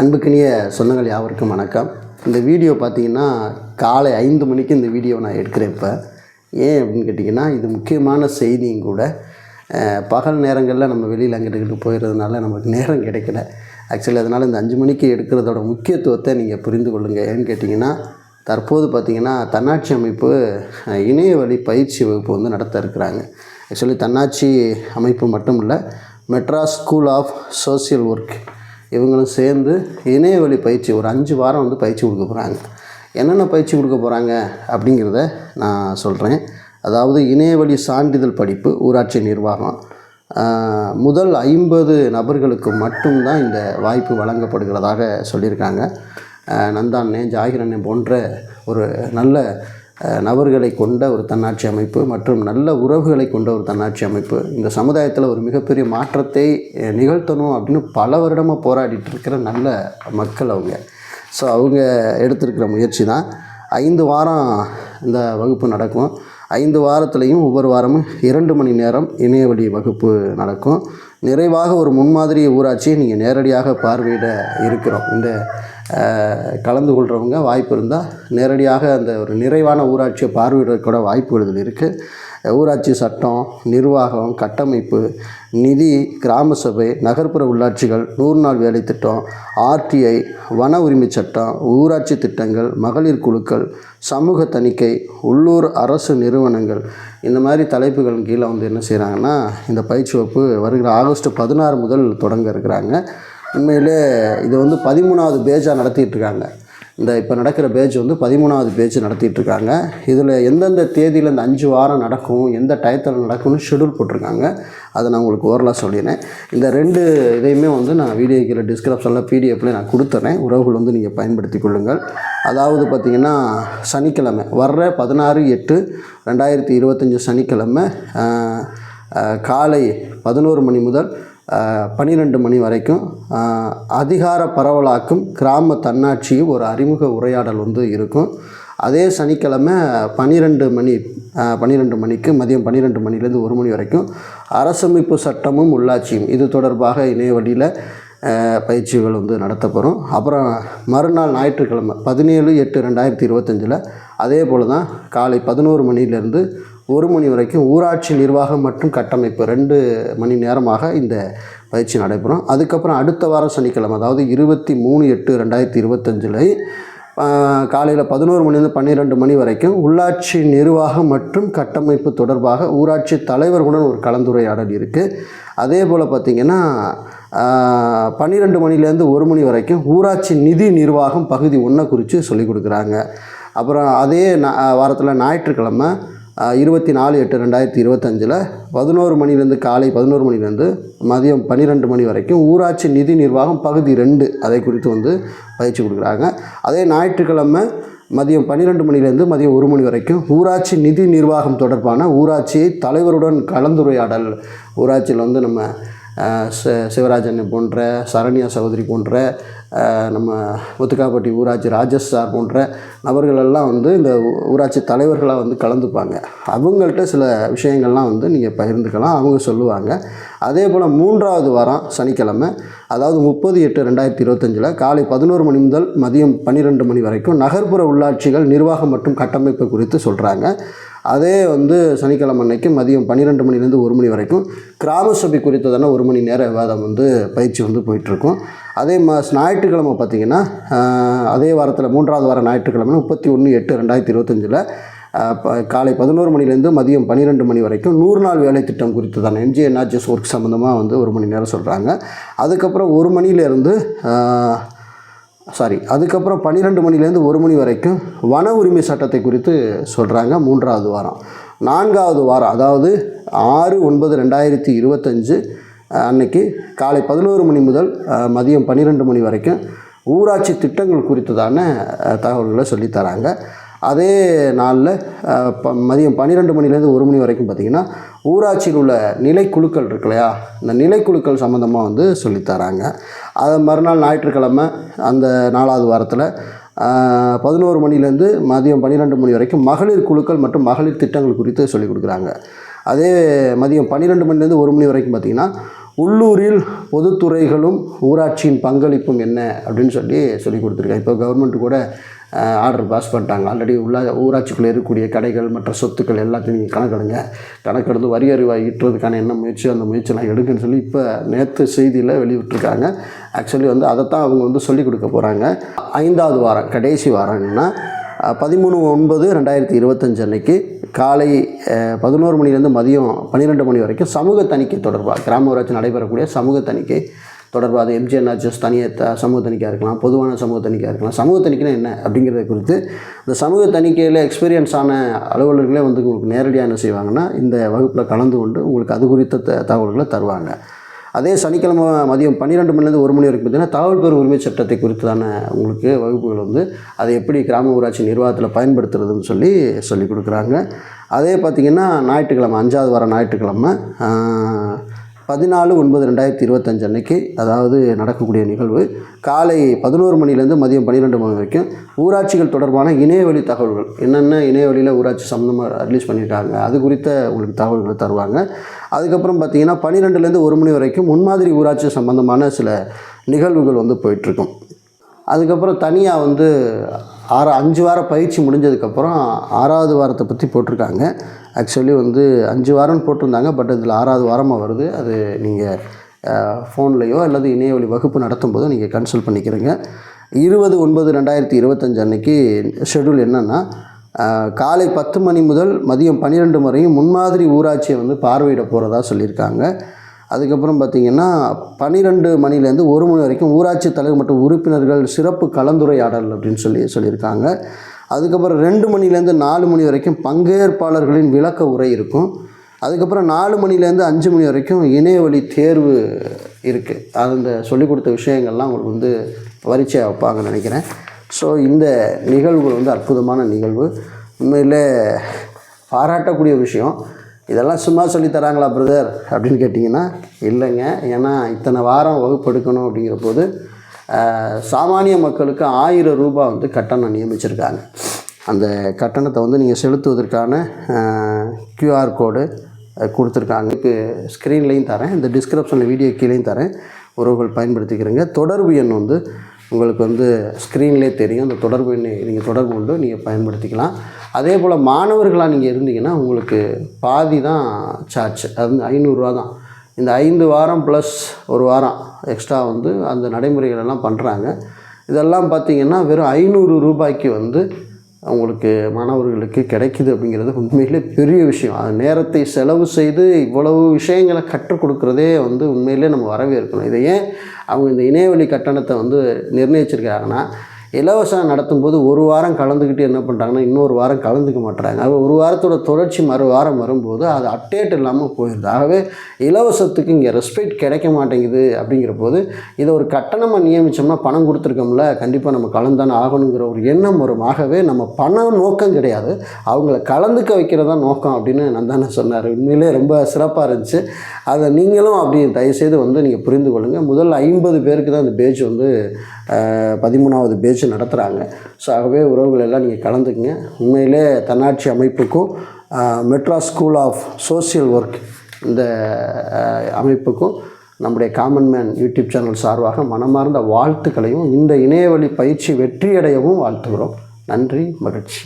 அன்புக்கினிய சொந்தங்கள் யாவருக்கும் வணக்கம். இந்த வீடியோ பார்த்தீங்கன்னா காலை ஐந்து மணிக்கு இந்த வீடியோ நான் எடுக்கிறேன் இப்போ. ஏன் அப்படின்னு கேட்டிங்கன்னா இது முக்கியமான செய்தியும் கூட. பகல் நேரங்களில் நம்ம வெளியில் அங்கிட்டு போயிடுறதுனால நமக்கு நேரம் கிடைக்கல. ஆக்சுவலி அதனால் இந்த அஞ்சு மணிக்கு எடுக்கிறதோட முக்கியத்துவத்தை நீங்கள் புரிந்து கொள்ளுங்கள் ஏன்னு கேட்டிங்கன்னா தற்போது பார்த்திங்கன்னா தன்னாட்சி அமைப்பு இணைய வழி பயிற்சி வகுப்பு வந்து நடத்த இருக்கிறாங்க. ஆக்சுவலி தன்னாட்சி அமைப்பு மட்டும் இல்லை Madras school of social work இவங்களும் சேர்ந்து இணைய வழி பயிற்சி ஒரு அஞ்சு வாரம் வந்து பயிற்சி கொடுக்க போகிறாங்க என்னென்ன பயிற்சி கொடுக்க போகிறாங்க அப்படிங்கிறத நான் சொல்கிறேன் அதாவது இணையவழி சான்றிதழ் படிப்பு ஊராட்சி நிர்வாகம். முதல் ஐம்பது நபர்களுக்கு மட்டும்தான் இந்த வாய்ப்பு வழங்கப்படுகிறதாக சொல்லியிருக்காங்க. நந்தாண்ணே ஜாகிரண்ணே போன்ற ஒரு நல்ல நபர்களை கொண்ட ஒரு தன்னாட்சி அமைப்பு மற்றும் நல்ல உறவுகளை கொண்ட ஒரு தன்னாட்சி அமைப்பு. இந்த சமுதாயத்தில் ஒரு மிகப்பெரிய மாற்றத்தை நிகழ்த்தணும் அப்படின்னு பல வருடமாக போராடிட்டு இருக்கிற நல்ல மக்கள் அவங்க. ஸோ அவங்க எடுத்திருக்கிற முயற்சி தான். ஐந்து வாரம் இந்த வகுப்பு நடக்கும். ஐந்து வாரத்துலேயும் ஒவ்வொரு வாரமும் இரண்டு மணி நேரம் இணையவழி வகுப்பு நடக்கும். நிறைவாக ஒரு முன்மாதிரி ஊராட்சியை நீங்கள் நேரடியாக பார்வையிட இருக்கிறோம். இந்த கலந்து கொள்கிறவங்க வாய்ப்பு இருந்தால் நேரடியாக அந்த ஒரு நிறைவான ஊராட்சியை பார்வையிடக்கூட வாய்ப்புகள் இருக்குது ஊராட்சி சட்டம் நிர்வாகம் கட்டமைப்பு நிதி கிராம சபை நகர்ப்புற உள்ளாட்சிகள் நூறு நாள் வேலை திட்டம் ஆர்டிஐ வன உரிமை சட்டம் ஊராட்சி திட்டங்கள் மகளிர் குழுக்கள் சமூக தணிக்கை உள்ளூர் அரசு நிறுவனங்கள் இந்த மாதிரி தலைப்புகள் கீழே வந்து என்ன செய்கிறாங்கன்னா இந்த பயிற்சி வகுப்பு வருகிற ஆகஸ்ட் பதினாறு முதல் தொடங்க இருக்கிறாங்க. உண்மையிலே இது வந்து பதிமூணாவது பேஜாக நடத்திட்டுருக்காங்க. இந்த இப்போ நடக்கிற பேஜ் வந்து பதிமூணாவது பேஜ் நடத்திட்டுருக்காங்க. இதில் எந்தெந்த தேதியில் இந்த அஞ்சு வாரம் நடக்கும் எந்த டயத்தில் நடக்கும்னு ஷெடியூல் போட்டிருக்காங்க. அதை நான் உங்களுக்கு ஓரலாக சொல்லினேன் இந்த ரெண்டு இதையுமே வந்து நான் வீடியோ கீழே டிஸ்கிரிப்ஷனில் பிடிஎஃப்ல நான் கொடுத்துட்றேன் உறவுகள் வந்து நீங்கள் பயன்படுத்தி கொள்ளுங்கள். அதாவது பார்த்திங்கன்னா சனிக்கிழமை வர்ற பதினாறு எட்டு ரெண்டாயிரத்தி இருபத்தஞ்சி சனிக்கிழமை காலை பதினோரு மணி முதல் பன்னிரெண்டு மணி வரைக்கும் அதிகார பரவலாக்கும் கிராம தன்னாட்சியும் ஒரு அறிமுக உரையாடல் வந்து இருக்கும். அதே சனிக்கிழமை பன்னிரெண்டு மணி பன்னிரெண்டு மணிக்கு மதியம் பன்னிரெண்டு மணிலேருந்து ஒரு மணி வரைக்கும் அரசமைப்பு சட்டமும் உள்ளாட்சியும். இது தொடர்பாக இணைய வழியில் பயிற்சிகள் வந்து நடத்தப்படும். அப்புறம் மறுநாள் ஞாயிற்றுக்கிழமை பதினேழு எட்டு ரெண்டாயிரத்தி இருபத்தஞ்சில் அதே போல் தான் காலை பதினோரு மணிலேருந்து ஒரு மணி வரைக்கும் ஊராட்சி நிர்வாகம் மற்றும் கட்டமைப்பு ரெண்டு மணி நேரமாக இந்த பயிற்சி நடைபெறும். அதுக்கப்புறம் அடுத்த வாரம் சனிக்கிழமை அதாவது இருபத்தி மூணு எட்டு ரெண்டாயிரத்தி இருபத்தஞ்சில் காலையில் பதினோரு மணிலேருந்து பன்னிரெண்டு மணி வரைக்கும் உள்ளாட்சி நிர்வாகம் மற்றும் கட்டமைப்பு தொடர்பாக ஊராட்சி தலைவர்களுடன் ஒரு கலந்துரையாடல் இருக்குது அதே போல் பார்த்திங்கன்னா பன்னிரெண்டு மணிலேருந்து ஒரு மணி வரைக்கும் ஊராட்சி நிதி நிர்வாகம் பகுதி ஒன்றை குறித்து சொல்லிக் கொடுக்குறாங்க. அப்புறம் அதே வாரத்தில் ஞாயிற்றுக்கிழமை இருபத்தி நாலு எட்டு ரெண்டாயிரத்தி இருபத்தஞ்சில் பதினோரு மணிலேருந்து காலை பதினோரு மணிலேருந்து மதியம் பன்னிரெண்டு மணி வரைக்கும் ஊராட்சி நிதி நிர்வாகம் பகுதி ரெண்டு அதை குறித்து வந்து பயிற்சி கொடுக்குறாங்க. அதே ஞாயிற்றுக்கிழமை மதியம் பன்னிரெண்டு மணிலேருந்து மதியம் ஒரு மணி வரைக்கும் ஊராட்சி நிதி நிர்வாகம் தொடர்பான ஊராட்சி தலைவருடன் கலந்துரையாடல். ஊராட்சியில் வந்து நம்ம சிவராஜன் போன்ற சரண்யா சகோதரி போன்ற நம்ம முத்துக்காப்பட்டி ஊராட்சி ராஜேஷ் சார் போன்ற நபர்களெல்லாம் வந்து இந்த ஊராட்சி தலைவர்களாக வந்து கலந்துப்பாங்க. அவங்கள்ட்ட சில விஷயங்கள்லாம் வந்து நீங்கள் பகிர்ந்துக்கலாம். அவங்க சொல்லுவாங்க. அதே போல் மூன்றாவது வாரம் சனிக்கிழமை அதாவது முப்பது எட்டு ரெண்டாயிரத்தி இருபத்தஞ்சில் காலை பதினோரு மணி முதல் மதியம் பன்னிரெண்டு மணி வரைக்கும் நகர்ப்புற உள்ளாட்சிகள் நிர்வாகம் மற்றும் கட்டமைப்பு குறித்து சொல்கிறாங்க அதே வந்து சனிக்கிழமை அன்னைக்கு மதியம் பன்னிரெண்டு மணிலேருந்து ஒரு மணி வரைக்கும் கிராம சபை குறித்ததான ஒரு மணி நேர விவாதம் வந்து பயிற்சி வந்து போயிட்டுருக்கும். அதே மா ஞாயிற்றுக்கிழமை பார்த்திங்கன்னா அதே வாரத்தில் மூன்றாவது வாரம் ஞாயிற்றுக்கிழமை முப்பத்தி ஒன்று எட்டு ரெண்டாயிரத்தி இருபத்தஞ்சில் காலை பதினோரு மணிலேருந்து மதியம் பன்னிரெண்டு மணி வரைக்கும் நூறு நாள் வேலை திட்டம் குறித்து தான் எம்ஜிஎன்ஆர்ஜிஎஸ் ஒர்க் சம்மந்தமாக வந்து ஒரு மணி நேரம் சொல்கிறாங்க அதுக்கப்புறம் ஒரு மணிலேருந்து சாரி அதுக்கப்புறம் பன்னிரெண்டு மணிலேருந்து ஒரு மணி வரைக்கும் வன உரிமை சட்டத்தை குறித்து சொல்கிறாங்க மூன்றாவது வாரம். நான்காவது வாரம் அதாவது ஆறு ஒன்பது ரெண்டாயிரத்தி இருபத்தஞ்சு அன்னைக்கு காலை பதினோரு மணி முதல் மதியம் பன்னிரெண்டு மணி வரைக்கும் ஊராட்சி திட்டங்கள் குறித்ததான தகவல்களை சொல்லித் தராங்க. அதே நாளில் ப மதியம் பன்னிரெண்டு மணிலேருந்து ஒரு மணி வரைக்கும் பார்த்திங்கன்னா ஊராட்சியில் உள்ள நிலைக்குழுக்கள் இருக்கு இல்லையா? இந்த நிலைக்குழுக்கள் சம்மந்தமாக வந்து சொல்லித்தராங்க அது மறுநாள் ஞாயிற்றுக்கிழமை அந்த நாலாவது வாரத்தில் பதினோரு மணிலேருந்து மதியம் பன்னிரெண்டு மணி வரைக்கும் மகளிர் குழுக்கள் மற்றும் மகளிர் திட்டங்கள் குறித்து சொல்லிக் கொடுக்குறாங்க. அதே மதியம் பன்னிரெண்டு மணிலேருந்து ஒரு மணி வரைக்கும் பார்த்திங்கன்னா உள்ளூரில் பொதுத்துறைகளும் ஊராட்சியின் பங்களிப்பும் என்ன அப்படின்னு சொல்லி சொல்லி கொடுத்துருக்காங்க. இப்போ கவர்மெண்ட் கூட ஆர்டர் பாஸ் பண்ணிட்டாங்க. ஆல்ரெடி உள்ள ஊராட்சிக்குள்ளே இருக்கக்கூடிய கடைகள் மற்ற சொத்துக்கள் எல்லாத்தையும் நீங்கள் கணக்கெடுங்க. கணக்கெடுத்து வரி அறிவாய் ஈட்டுறதுக்கான என்ன முயற்சி அந்த முயற்சிலாம் எடுக்குன்னு சொல்லி இப்போ நேற்று செய்தியில் வெளியிட்டிருக்காங்க. ஆக்சுவலி வந்து அதைத்தான் அவங்க வந்து சொல்லிக் கொடுக்க போகிறாங்க ஐந்தாவது வாரம் கடைசி வாரம்னா பதிமூணு ஒன்பது ரெண்டாயிரத்தி இருபத்தஞ்சு அன்னைக்கு காலை பதினோரு மணிலேருந்து மதியம் பன்னிரெண்டு மணி வரைக்கும் சமூக தணிக்கை தொடர்பாக கிராம ஊராட்சி நடைபெறக்கூடிய சமூக தணிக்கை. தொடர்பாக அது எம்ஜிஎன்ஆர்ஜிஎஸ் தனியாக த சமூக தணிக்கையாக இருக்கலாம் பொதுவான சமூக தணிக்கையாக இருக்கலாம். சமூக தணிக்கைனா என்ன அப்படிங்கிறத குறித்து இந்த சமூக தணிக்கையில் எக்ஸ்பீரியன்ஸ் ஆன அலுவலர்களே வந்து உங்களுக்கு நேரடியாக என்ன செய்வாங்கன்னா இந்த வகுப்பில் கலந்து கொண்டு உங்களுக்கு அது குறித்த த தகவல்களை தருவாங்க. அதே சனிக்கிழமை மதியம் பன்னிரெண்டு மணிலேருந்து ஒரு மணி வரைக்கும் பார்த்தீங்கன்னா தகவல் பெறும் உரிமை சட்டத்தை குறித்தான உங்களுக்கு வகுப்புகள் வந்து அதை எப்படி கிராம ஊராட்சி நிர்வாகத்தில் பயன்படுத்துறதுன்னு சொல்லி சொல்லி கொடுக்குறாங்க. அதே பார்த்திங்கன்னா ஞாயிற்றுக்கிழமை அஞ்சாவது வாரம் ஞாயிற்றுக்கிழமை பதினாலு ஒன்பது ரெண்டாயிரத்தி இருபத்தஞ்சு அன்னைக்கு அதாவது நடக்கக்கூடிய நிகழ்வு காலை பதினோரு மணிலேருந்து மதியம் பன்னிரெண்டு மணி வரைக்கும் ஊராட்சிகள் தொடர்பான இணையவழி தகவல்கள் என்னென்ன இணையவழியில் ஊராட்சி சம்மந்தமாக ரிலீஸ் பண்ணியிருக்காங்க அது குறித்த உங்களுக்கு தகவல்களை தருவாங்க. அதுக்கப்புறம் பார்த்தீங்கன்னா பன்னிரெண்டுலேருந்து ஒரு மணி வரைக்கும் முன்மாதிரி ஊராட்சி சம்மந்தமான சில நிகழ்வுகள் வந்து போயிட்டுருக்கும். அதுக்கப்புறம் தனியாக வந்து ஆறு அஞ்சு வார பயிற்சி முடிஞ்சதுக்கப்புறம் ஆறாவது வாரத்தை பற்றி போட்டிருக்காங்க. ஆக்சுவலி வந்து அஞ்சு வாரம்னு போட்டிருந்தாங்க பட் இதில் ஆறாவது வாரமாக வருது. அது நீங்கள் ஃபோன்லேயோ அல்லது இணையவழி வகுப்பு நடத்தும் போதோ நீங்கள் கன்சல்ட் பண்ணிக்கிறீங்க. இருபது ஒன்பது ரெண்டாயிரத்தி இருபத்தஞ்சு அன்னைக்கு ஷெட்யூல் என்னென்னா காலை பத்து மணி முதல் மதியம் பன்னிரெண்டு வரையும் முன்மாதிரி ஊராட்சியை வந்து பார்வையிட போகிறதா சொல்லியிருக்காங்க. அதுக்கப்புறம் பார்த்திங்கன்னா பன்னிரெண்டு மணிலேருந்து ஒரு மணி வரைக்கும் ஊராட்சி தலைவர் மற்றும் உறுப்பினர்கள் சிறப்பு கலந்துரையாடல் அப்படின்னு சொல்லி சொல்லியிருக்காங்க. அதுக்கப்புறம் ரெண்டு மணிலேருந்து நாலு மணி வரைக்கும் பங்கேற்பாளர்களின் விளக்க உரை இருக்கும். அதுக்கப்புறம் நாலு மணிலேருந்து அஞ்சு மணி வரைக்கும் இணையவழி தேர்வு இருக்குது அது இந்த சொல்லிக் கொடுத்த விஷயங்கள்லாம் உங்களுக்கு வந்து பரீட்சை வைப்பாங்கன்னு நினைக்கிறேன். ஸோ இந்த நிகழ்வுகள் வந்து அற்புதமான நிகழ்வு. உண்மையில் பாராட்டக்கூடிய விஷயம். இதெல்லாம் சும்மா சொல்லித்தராங்களா பிரதர் அப்படின்னு கேட்டிங்கன்னா இல்லைங்க. ஏன்னா இத்தனை வாரம் வகுப்பு எடுக்கணும் அப்படிங்கிற போது சாமானிய மக்களுக்கு ஆயிரம் ரூபாய் வந்து கட்டணம் நியமிச்சிருக்காங்க. அந்த கட்டணத்தை வந்து நீங்கள் செலுத்துவதற்கான கியூஆர் கோடு கொடுத்துருக்காங்க. இப்போ ஸ்க்ரீன்லேயும் தரேன். இந்த டிஸ்கிரிப்ஷனில் வீடியோ கீழேயும் தரேன். உறவுகள் பயன்படுத்திக்கிறேங்க. தொடர்பு எண் வந்து உங்களுக்கு வந்து ஸ்க்ரீன்லேயே தெரியும். அந்த தொடர்பு எண்ணை நீங்கள் தொடர்பு கொண்டு நீங்கள் பயன்படுத்திக்கலாம். அதே போல் மாணவர்களாக நீங்கள் இருந்தீங்கன்னா உங்களுக்கு பாதி தான் சார்ஜ் அது வந்து ஐநூறுரூவா தான். இந்த ஐந்து வாரம் ப்ளஸ் ஒரு வாரம் எக்ஸ்ட்ரா வந்து அந்த நடைமுறைகளெல்லாம் பண்ணுறாங்க இதெல்லாம் பார்த்தீங்கன்னா வெறும் ஐநூறு ரூபாய்க்கு வந்து அவங்களுக்கு மாணவர்களுக்கு கிடைக்குது அப்படிங்கிறது உண்மையிலே பெரிய விஷயம். அது நேரத்தை செலவு செய்து இவ்வளவு விஷயங்களை கற்றுக் கொடுக்குறதே வந்து உண்மையிலே நம்ம வரவேற்கணும். இதை ஏன் அவங்க இந்த இணையவழி கட்டணத்தை வந்து நிர்ணயிச்சிருக்காங்கன்னா இலவசம் நடத்தும்போது ஒரு வாரம் கலந்துக்கிட்டு என்ன பண்ணுறாங்கன்னா இன்னொரு வாரம் கலந்துக்க மாட்டுறாங்க அது ஒரு வாரத்தோட தொடர்ச்சி மறு வாரம் வரும்போது அது அப்டேட் இல்லாமல் போயிடுது ஆகவே இலவசத்துக்கு இங்கே ரெஸ்பெக்ட் கிடைக்க மாட்டேங்குது அப்படிங்கிற போது இதை ஒரு கட்டணமாக நியமித்தோம்னா பணம் கொடுத்துருக்கோம்ல கண்டிப்பாக நம்ம கலந்தானே ஆகணுங்கிற ஒரு எண்ணம் வரும். ஆகவே நம்ம பணம் நோக்கம் கிடையாது. அவங்கள கலந்துக்க வைக்கிறதா நோக்கம் அப்படின்னு நந்தானே சொன்னார். உண்மையிலே ரொம்ப சிறப்பாக இருந்துச்சு. அதை நீங்களும் அப்படி தயவுசெய்து வந்து நீங்கள் புரிந்து கொள்ளுங்கள் முதல் ஐம்பது பேருக்கு தான் அந்த பேஜ் வந்து பதிமூணாவது பேஜ் நடத்துகிறாங்க ஸோ ஆகவே உறவுகள் எல்லாம் நீங்கள் கலந்துக்குங்க. உண்மையிலே தன்னாட்சி அமைப்புக்கும் Madras school of social work இந்த அமைப்புக்கும் நம்முடைய காமன் மேன் யூடியூப் சேனல் சார்பாக மனமார்ந்த வாழ்த்துக்களையும் இந்த இணையவழி பயிற்சி வெற்றியடையவும் வாழ்த்துகிறோம். நன்றி மகிழ்ச்சி.